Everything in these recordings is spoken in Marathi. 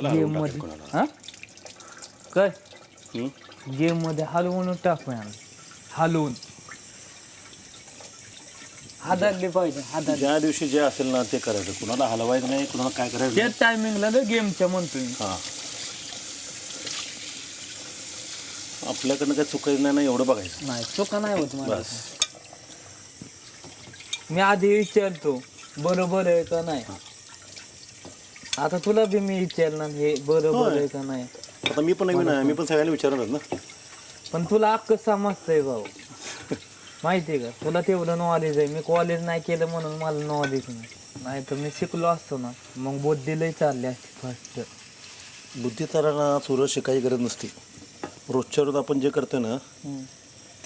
कशाला गेम हलवून मध्ये. टाकेल कोणाला हा? काय? हं? गेममध्ये हलवून टाकूया हलवून. हादारले पाहिजे हादार ज्या दिवशी जे असेल ना ते करायचं. कुणाला हलवायचं नाही कुणाला काय करायचं त्या नाही. टायमिंगला गेमच्या म्हणतोय. मी. हा. आपल्याकडनं काय चुकायचं नाही ना एवढं बघायचं. नाही चुका नाही होत मला. बस. मी आधी विचारतो बरोबर आहे का नाही? आता तुला बी मी विचारणार हे बरोबर आहे का नाही? आता मी पण नवीन आहे मी पण सगळ्यांना विचारणार ना. पण तुला अक्क समजतंय भाऊ. माहितीये का? तुला तेवढं नॉलेज आहे. मी कॉलेज नाही केलं म्हणून मला नॉलेज नाही. नाही तर मी शिकलो असतो ना. मग बुद्धी लय चालली असती फर्स्ट बुद्धितारांना सुरत शिकायची गरज नसते. रोजच्या रोज आपण जे करतो ना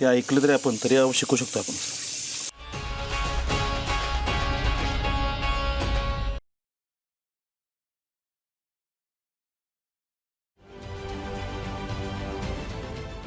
ते ऐकलं तरी आपण तरी शिकू शकतो आपण.